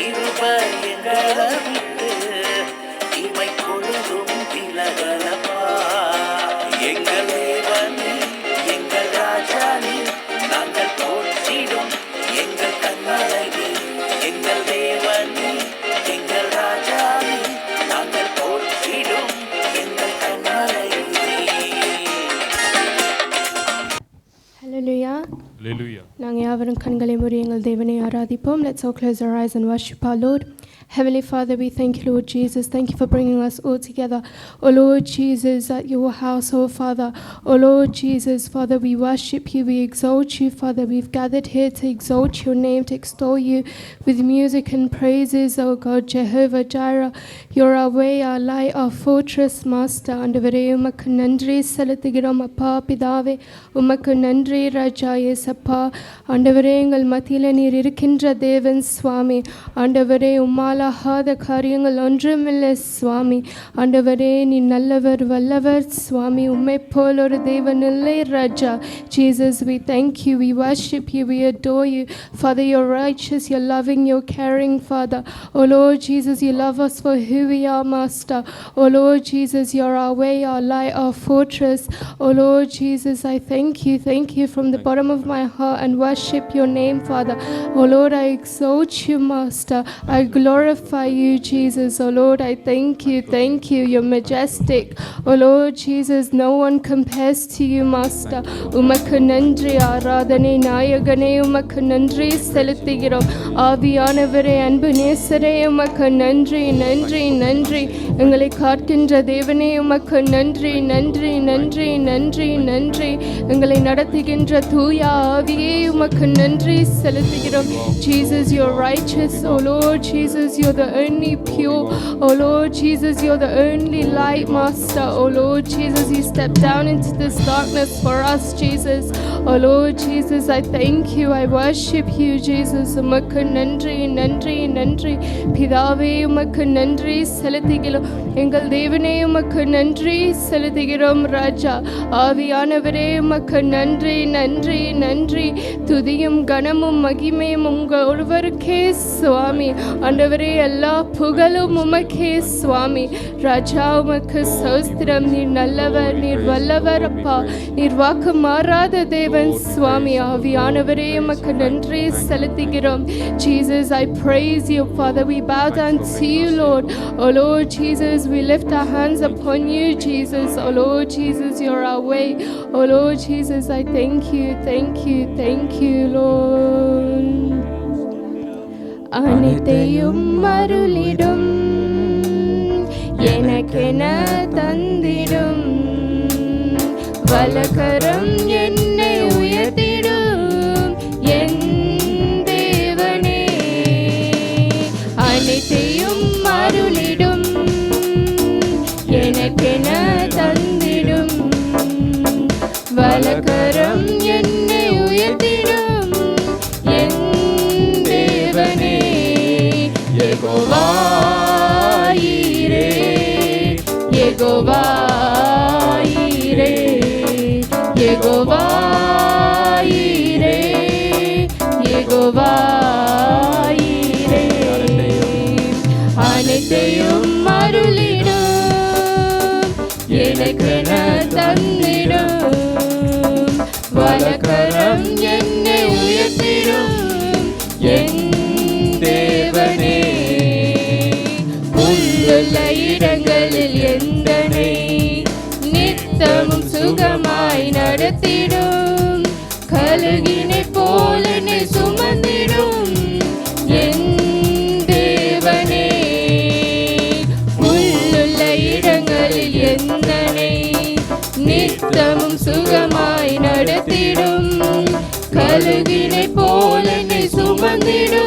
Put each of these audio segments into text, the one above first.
இருப்ப எங்கள and Kangalemu Yengal Devane Aradipom. Let's all close our eyes and worship our Lord. Heavenly Father, we thank you, Lord Jesus. Thank you for bringing us all together. Oh Lord Jesus, at your house, oh Father. Oh Lord Jesus, Father, we worship you, we exalt you, Father. We've gathered here to exalt your name, to extol you with music and praises, oh God, Jehovah Jireh. You're our way, our light, our fortress, Master. ஆண்டவரே உமக்கு நன்றி செலுத்துகிறோம் அப்பா பிதாவே உமக்கு நன்றி ராஜா ஏசப்பா ஆண்டவரே எங்கள் மத்தியில் நீர் இருக்கின்ற தேவன் சுவாமி ஆண்டவரே உம்மாலாகாத காரியங்கள் ஒன்றுமில்லை சுவாமி ஆண்டவரே நீ நல்லவர் வல்லவர் சுவாமி உம்மை போல் ஒரு தேவன் இல்லை ராஜா Jesus we thank you we worship you we adore you Father you're righteous you're loving you're caring Father oh Lord Jesus you love us for who we are Master oh Lord Jesus you're our way our light our fortress oh Lord Jesus I thank you thank you from the bottom of my heart and worship your name Father oh Lord I exalt you Master I glorify you Jesus oh Lord I thank you thank you you're majestic oh Lord Jesus no one compares to you Master உமக்கு நன்றி ஆராதனை நாயகனே உமக்கு நன்றி செலுத்துகிறோம் ஆவியானவரே அன்பு நேசரே உமக்கு நன்றி நன்றி நன்றி எங்களை காக்கின்ற தேவனே உமக்கு நன்றி நன்றி நன்றி நன்றி நன்றி எங்களை நடத்துகின்ற தூய ஆவியே உமக்கு நன்றி செலுத்துகிறோம் Jesus you're righteous oh Lord Jesus you're the only pure oh Lord Jesus you're the only light master oh Lord Jesus you stepped down into this darkness for us Jesus oh Lord Jesus I thank you I worship you Jesus உமக்கு நன்றி நன்றி நன்றி பிதாவே உமக்கு நன்றி செலுத்துகிறோம் எங்கள் தேவனே உமக்கு நன்றி செலுத்துகிறோம் ராஜா ஆவியானவரே உமக்கு நன்றி நன்றி நன்றி துதியும் கனமும் மகிமையும் உங்கள் ஒருவருக்கே சுவாமி ஆண்டவரே எல்லா புகழும் உமக்கே சுவாமி ராஜா உமக்கு சௌஸ்திரம் நீர் நல்லவர் நீர் வல்லவர் அப்பா நீர் வாக்கு மாறாத தேவன் சுவாமி ஆவியானவரே உமக்கு நன்றி செலுத்துகிறோம் Jesus I praise you Father we bow down to you Lord oh Lord Jesus we lift our hands upon you Jesus oh Lord Jesus you're our way oh Lord Jesus I thank you thank you thank you Lord அனைத்தையும் அருளிடும். எனக்கென தந்திடும். வலகரம் வலக்கரம் என்னை വന്നിടും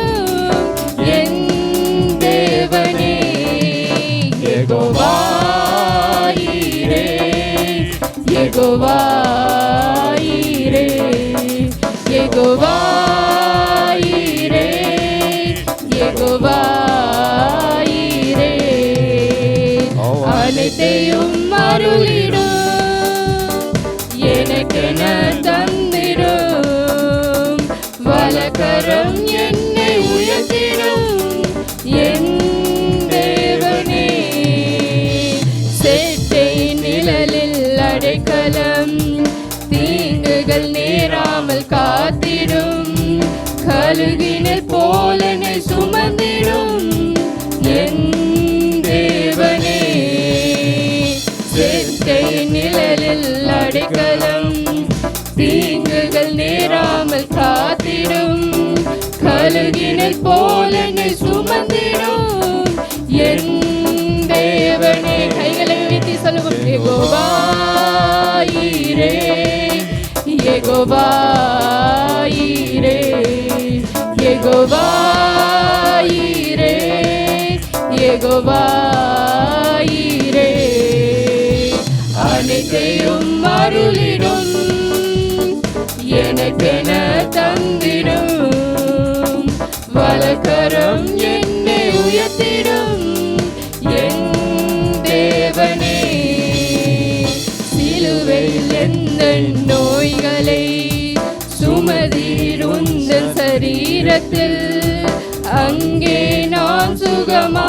போல் என்னை சுமந்திடும். என் தேவனே கைகளை உயர்த்தி சொல்லுவோம் ஏகோவாயிரே ஏகோவாயிரே ஏகோவாயிரே ஏகோவாயிரே கரம் என்னை உயர்த்திடும் என் தேவனே. சிலுவையில் எந்த நோய்களை சுமதீருந்த சரீரத்தில் அங்கே நான் சுகமா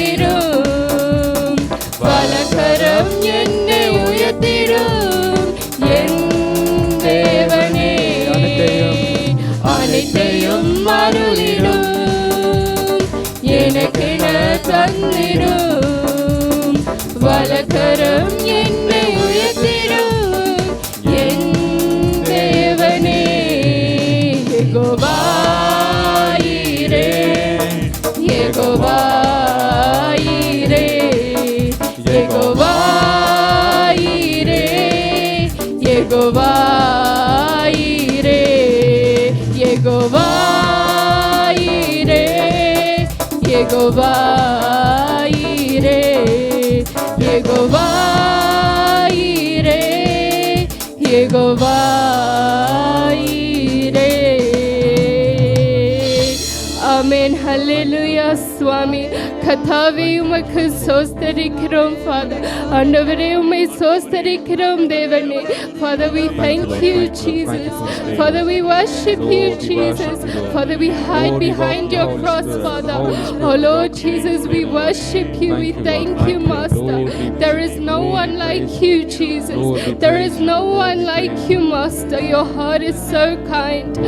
உயர்த்திடும். வலகரம் என்னை உயர்த்திடும். என் தேவனே அனைத்தையும் அருளிடும். எனக்கென தந்திடும். வலகரம் என்னை amen. Hallelujah swami father. we thank you jesus. Father we worship you jesus. father we hide behind your cross father. Oh lord jesus we worship you. We thank you master. There is no one like you jesus. There is no one like you master. Your heart is so kind.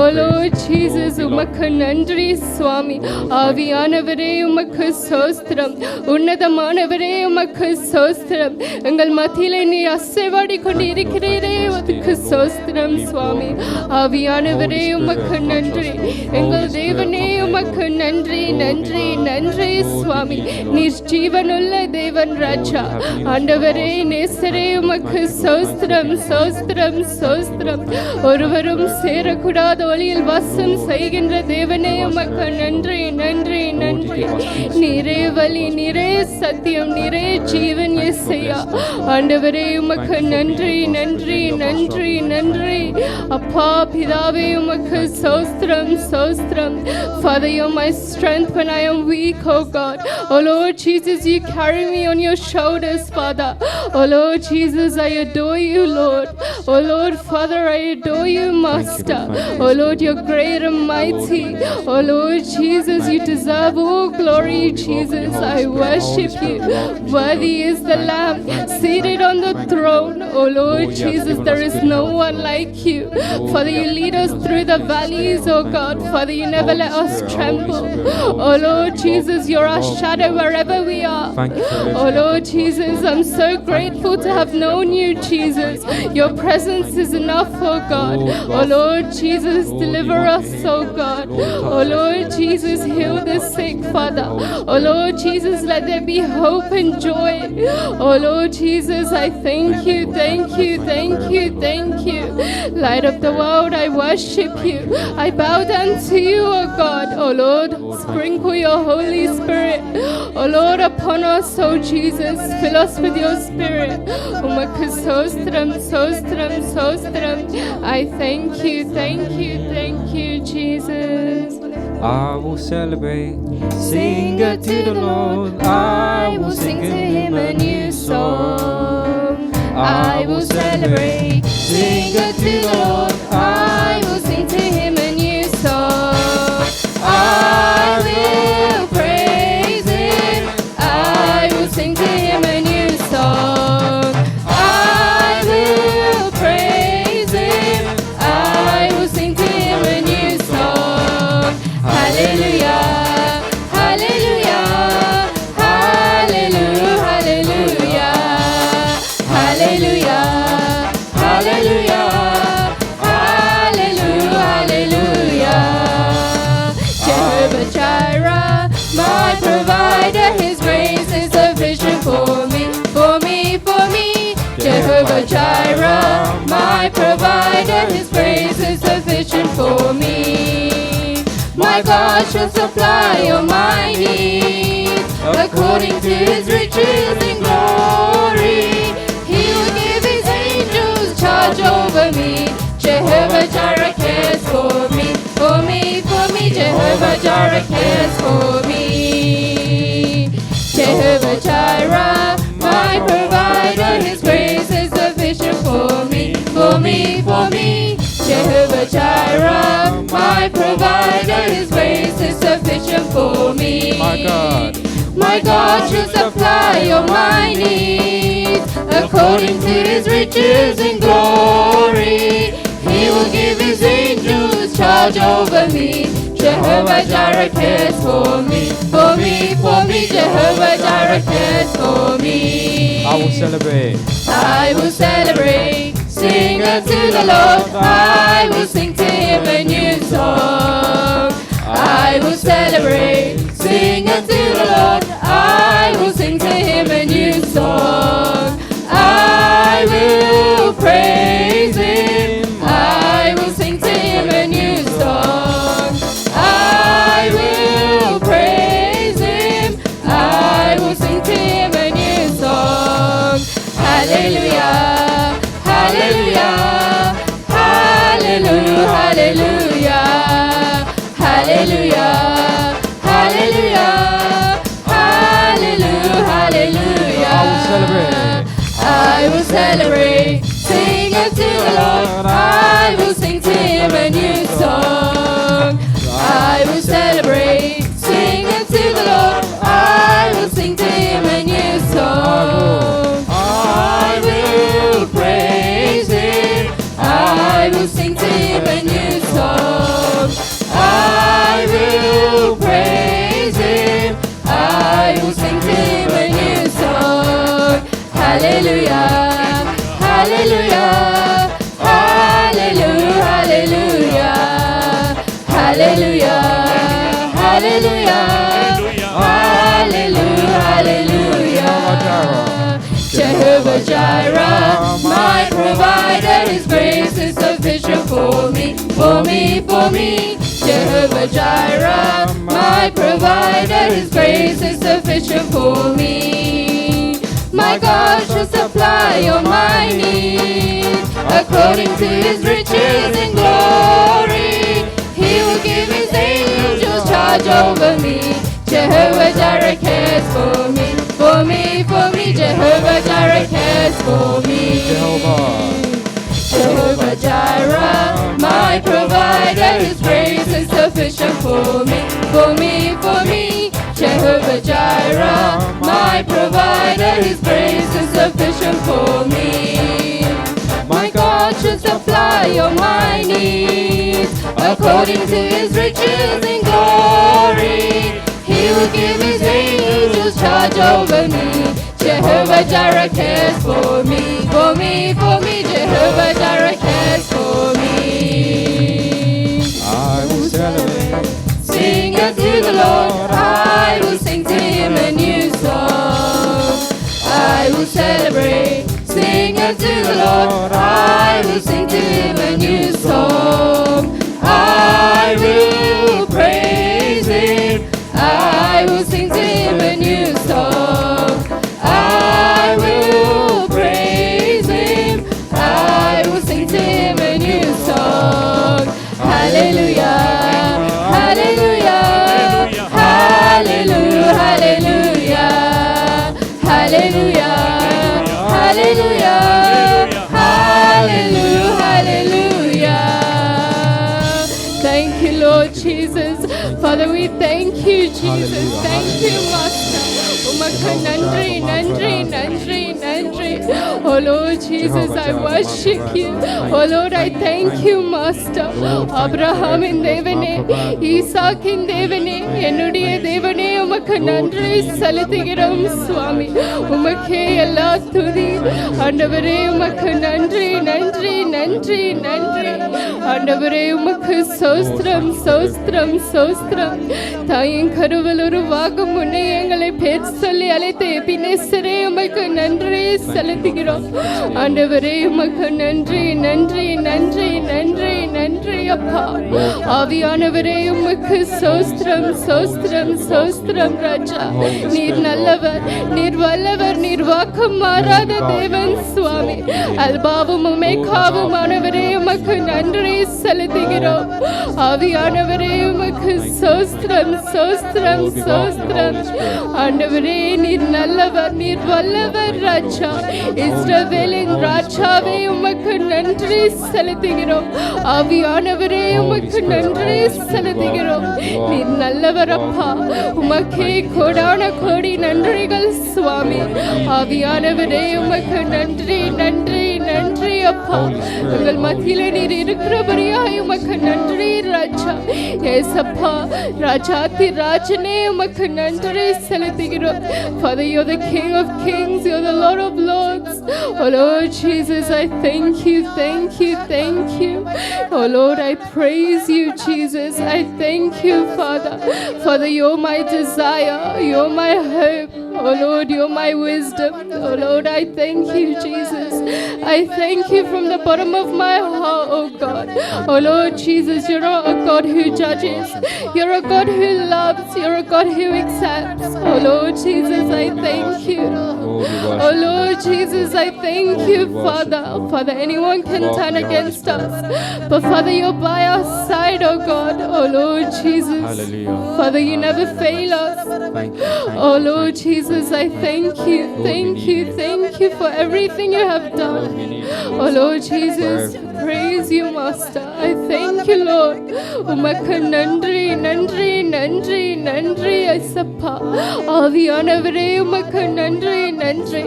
Oh lord jesus umakunandri swami. avi anavare umakus சோஸ்திரம். உன்னதமானவரே உமக்கு சோஸ்திரம். எங்கள் மத்தியிலே நீ அசைவாடி கொண்டு இருக்கிறீரே உமக்கு சோஸ்திரம் சுவாமி. ஆவியானவரே உமக்கு நன்றி. எங்கள் தேவனே உமக்கு நன்றி நன்றி நன்றி சுவாமி. நீர் ஜீவனுள்ள தேவன் ராஜா. ஆண்டவரே நேசரே உமக்கு சோஸ்திரம் சோஸ்திரம் சோஸ்திரம். ஒருவரும் சேரக்கூடாத ஒளியில் வாசம் செய்கின்ற தேவனே உமக்கு நன்றி நன்றி நன்றி. நீரே வழி நீரே சத்தியம் நீரே ஜீவன் எஸ்ஐயா ஆண்டவரே உமக்கு நன்றி நன்றி நன்றி நன்றி அப்பா பிதாவே உமக்கு சோஸ்திரம் சோஸ்திரம் Father, you're my strength when I am weak, oh God. Oh Lord Jesus, you carry me on your shoulders, Father. Oh Lord Jesus, I adore you, Lord. Oh Lord, Father, I adore you, Master. Oh Lord, you're great and mighty. Oh Lord Jesus, you deserve all glory, Jesus. I worship you. Worthy is the Lamb seated on the throne. Oh Lord Jesus, there is no one like you. Father, you lead us through the valleys, oh God. Father, you never let us tremble. Oh Lord Jesus, you're our shadow wherever we are. Thank you for this. Oh Lord Jesus, I'm so grateful to have known you, Jesus. Your presence is enough, oh God. Oh, oh Lord Jesus, deliver us, oh God. Oh Lord Jesus, heal the sick, Father. Oh Lord Jesus, let there be hope and joy. Oh Lord Jesus, I thank you, thank you, thank you, thank you. Light of the world, I worship you. I bow down to you, oh God. Oh Lord, sprinkle your Holy Spirit. Oh Lord, upon us, oh Jesus, fill us with your spirit. Sostram, sostram, sostram. I thank you, thank you, thank you, Jesus. I will celebrate. Sing it to the Lord. I will sing to him a new song. I will celebrate. Sing it to the Lord. I Shall supply all my needs according to his riches in glory. He will give his angels charge over me. Jehovah Jireh cares for me, for me, for me. Jehovah Jireh cares for me. Jehovah Jireh, grace is sufficient for me. My God. My God shall supply all my needs according to his riches and glory. He will give his angels charge over me. Jehovah Jireh cares for me, for me, for me. Jehovah Jireh cares for me. I will celebrate. I will celebrate, sing unto the Lord. I will sing to him a new song. I will celebrate, sing unto the Lord. I will sing to him a new song. Celebrate. Sing unto the Lord. I will sing to him a new song. I will celebrate. Sing unto the Lord. I will sing to him a new song. I will praise him. I will sing to him a new song. I will praise him. I will sing to him a new song. Hallelujah. Hallelujah. Hallelujah. Hallelujah. Hallelujah. Hallelujah. Hallelujah. Hallelujah. Jehovah Jireh, my provider, His grace is sufficient for me, for me, for me. Jehovah Jireh, my provider, His grace is sufficient for me. My God shall supply all my needs according to His riches in glory. He will give His angels charge over me. Jehovah Jireh cares for me, for me, for me. Jehovah Jireh cares for me. Jehovah. Jehovah Jireh, my provider, His grace is sufficient for me, for me, for me. Jehovah Jireh, my provider, His grace is sufficient for me. My God shall supply all my needs according to His riches in glory. He will give His angels charge over me. Jehovah Jireh cares for me, for me, for me. Jehovah Jireh cares for me. Hallelujah, hallelujah, hallelujah. Thank you, Lord Jesus. Father, we thank you, Jesus. Thank you, Master. உமக்கு நன்றி நன்றி நன்றி நன்றி. Oh Lord Jesus, I worship you. Oh Lord, I thank you, Master. அப்ரஹாமின் தேவனே ஈசாக்கின் தேவனே என்னுடைய தேவனே உமக்கு நன்றி செலுத்துகிறோம் சுவாமி. உமக்கே எல்லா துதி. ஆண்டவரே உமக்கு நன்றி நன்றி நன்றி நன்றி. ஆண்டவரே உமக்கு சோஸ்திரம் சோஸ்திரம் சோஸ்திரம். தாயின் கருவில் உருவாகும் முன்னே எங்களை பேர் சொல்லி அழைத்த எபினேசரே உமக்கு நன்றி செலுத்துகிறோம். ஆண்டவரே உமக்கு நன்றி நன்றி நன்றி நன்றி நன்றி அப்பா. ஆவியானவரே உமக்கு சோஸ்திரம் சோஸ்திரம் சோஸ்திரம் ராஜா. நீர் நல்லவர் நீர் வல்லவர் நீர் வாக்கம் மாறாத தேவன் சுவாமி. அல்பாவும் உமேகாவும் ஆனவரே உமக்கு நன்றி செலுத்துகிறோம். ஆவியானவரே உமக்கு சோஸ்திரம் சோஸ்திரம் சோஸ்திரம். ஆண்டவரே நீர் நல்லவர் நீர் வல்லவர் ராஜா. இஸ்ரவேலின் ராஜாவே உமக்கு நன்றி செலுத்துகிறோம். ஆவியானவரே உமக்கு நன்றி செலுத்துகிறோம். நீர் நல்லவர் அப்பா. உமக்கே கோடான கோடி நன்றிகள் சுவாமி. ஆவியானவரே உமக்கு நன்றி நன்றி நன்றி அப்பா உங்கள் மத்தியிலே நீர் இருக்கிறபடியாய் உமக்கு நன்றி ராஜா ஏசப்பா ராஜாதி ராஜனே உமக்கு நன்றி செலுத்துகிறோம் Father, you're the King of Kings, you're the Lord of Lords. Oh Lord Jesus, I thank you, thank you, thank you. Oh Lord, I praise you, Jesus. I thank you, Father. Father, you're my desire, you're my hope. Oh Lord, you're my wisdom. Oh Lord, I thank you, Jesus. I thank you from the bottom of my heart, oh God. Oh Lord Jesus, you're not a God who judges. You're a God who loves. You're a God who accepts. Oh Lord Jesus, I thank you. Oh Lord Jesus, I thank you, Father. Father, anyone can turn against us. But Father, you're by our side, oh God. Oh Lord Jesus. Hallelujah. Father, you never fail us. Thank you. Thank Oh Lord you. Jesus, I thank you, thank you, thank you for everything you have Lord, we done. need you. Oh Lord Jesus, praise you, Master. I thank you, Lord. உமக்கு நன்றி நன்றி நன்றி நன்றி ஐசப்பா ஆவியானவரே உமக்கு நன்றி நன்றி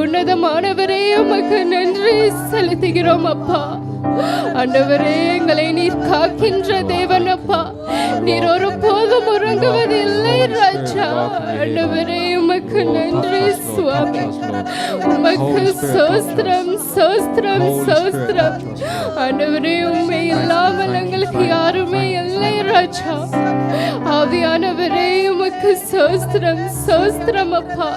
உன்னதமானவரே உமக்கு நன்றி செலுத்துகிறோம் அப்பா ஆண்டவரே எங்களை நீர் காக்கின்ற தேவனப்பா. நீர் ஒரு போதும் உறங்குவதில்லை ராஜா. ஆண்டவரே உமக்கு நன்றி சுவாமி. உமக்கு சோஸ்திரம் சோஸ்திரம் சோஸ்திரம். ஆண்டவரே உண்மை இல்லாமல் எங்களுக்கு யாருமே இல்லை ராஜா. ஆவியானவரே உமக்கு சோஸ்திரம் சோஸ்திரம் அப்பா.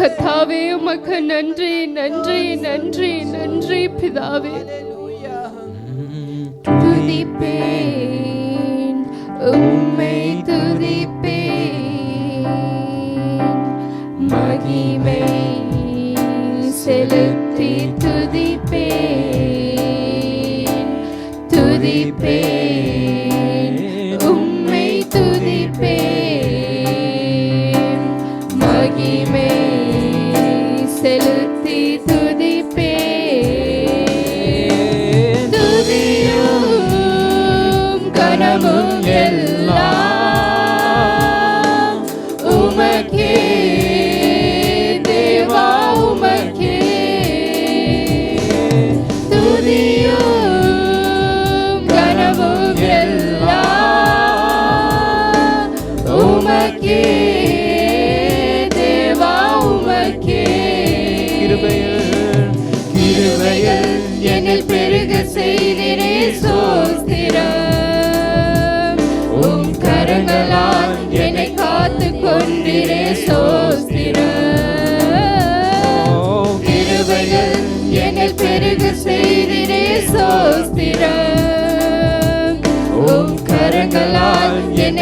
கத்தாவே உமக்கு நன்றி நன்றி நன்றி நன்றி பிதாவே. துதிப்பேன் உம்மை துதிப்பேன். மகிமை செலுத்தி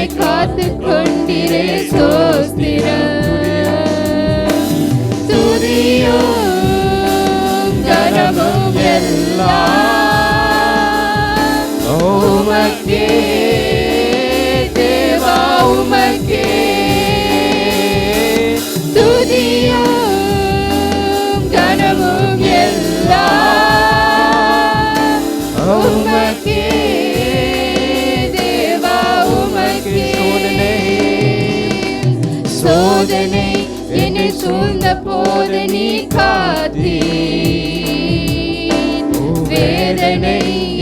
என்னை காத்து கொண்டிரே சோஸ்திரம் துதியோ கனமும் எல்லாம். ஓமக்கே சோதனை என்னை சூழ்ந்த போது நீ காத்தீ வேதனை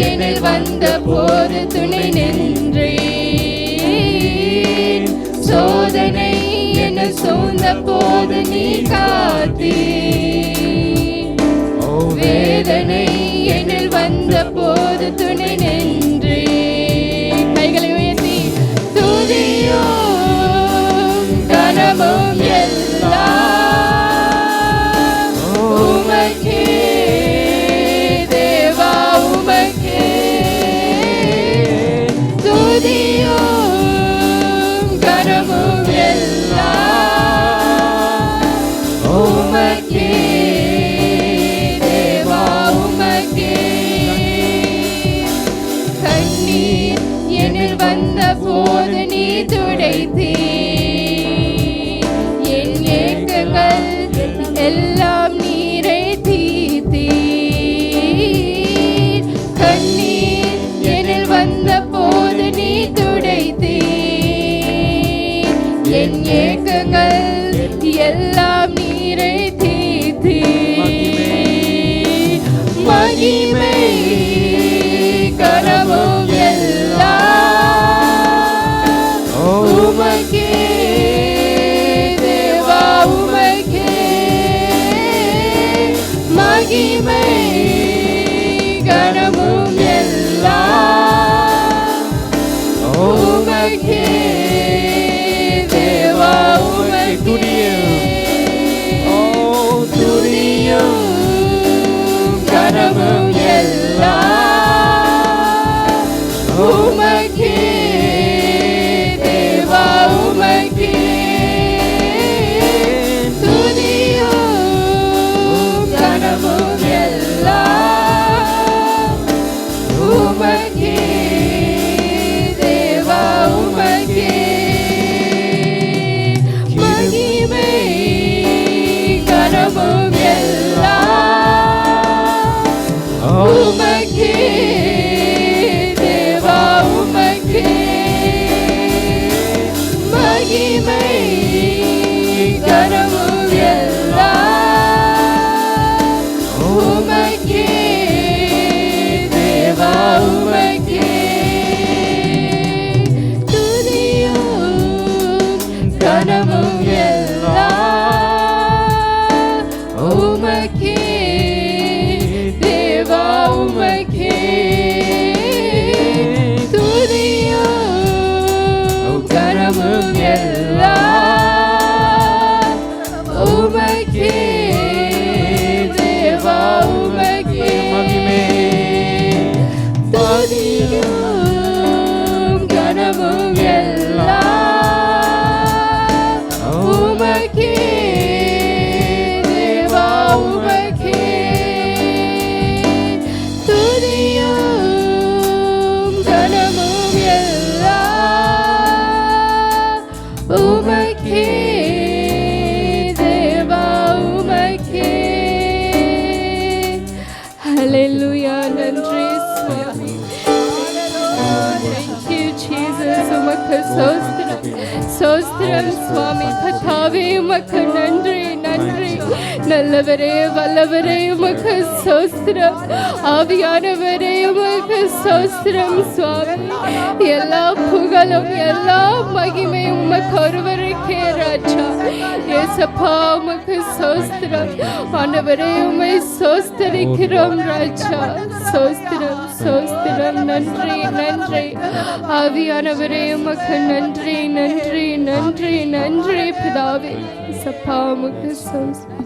என்னை வந்த போது துணை நின்றேன் சோதனை என்னை சூழ்ந்த போது நீ காத்தீ வேதனை எனில் வந்த போது துணை நின்று among you. ஹalleluya நன்றி சுவாமி Thank you, Jesus. உமக்கு சோஸ்திரம் சோஸ்திரம் சுவாமி கத்தாவே உமக்கு நன்றி நன்றி நல்லவரே வல்லவரே உமக்கு சோஸ்திரம். ஆவியானவரே உமக்கு சோஸ்திரம் சுவாமி. எல்லா புகழும் எல்லா மகிமையும் உமக்கு ஒருவருக்கே ராஜா. ஏசப்பா உமக்கு சோஸ்திரம். ஆண்டவரே உமை சோஸ்தரிக்கிறோம் ராஜா. சோஸ்திரம் சோஸ்திரம் நன்றி நன்றி. ஆவியானவரே உமக்கு நன்றி நன்றி நன்றி நன்றி பிதாவே. சப்பா உமக்கு சோஸ்திரம்.